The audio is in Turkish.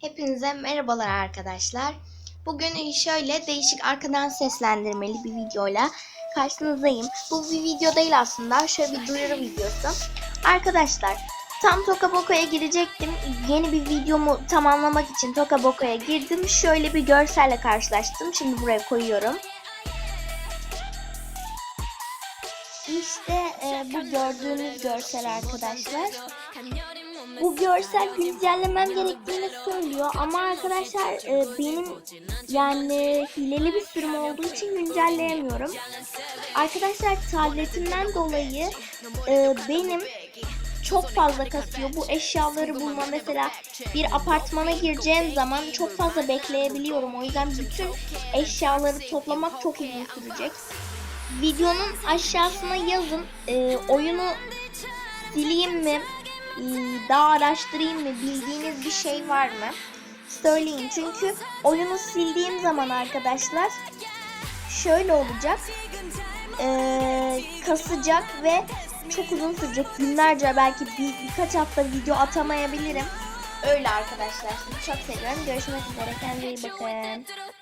Hepinize merhabalar arkadaşlar. Bugün şöyle değişik arkadan seslendirmeli bir videoyla karşınızdayım. Bu bir video değil aslında. Şöyle bir duyuru videosu. Arkadaşlar tam Toka Boka'ya girecektim. Yeni bir videomu tamamlamak için Toka Boka'ya girdim. Şöyle bir görselle karşılaştım. Şimdi buraya koyuyorum. İşte e, bu gördüğünüz görsel arkadaşlar. Bu görsel güncellemem gerektiğini söylüyor ama arkadaşlar e, benim yani hileli bir sürüm olduğu için güncelleyemiyorum. Arkadaşlar tabletimden dolayı e, benim çok fazla kasıyor. Bu eşyaları bulma mesela bir apartmana gireceğim zaman çok fazla bekleyebiliyorum. O yüzden bütün eşyaları toplamak çok uzun sürecek. Videonun aşağısına yazın. E, oyunu sileyim mi? Ee, daha araştırayım mı? Bildiğiniz bir şey var mı? Söyleyin çünkü oyunu sildiğim zaman arkadaşlar şöyle olacak. Ee, kasacak ve çok uzun sürecek. Günlerce belki bir, birkaç hafta video atamayabilirim. Öyle arkadaşlar. Sizi çok seviyorum. Görüşmek üzere. Kendinize iyi bakın.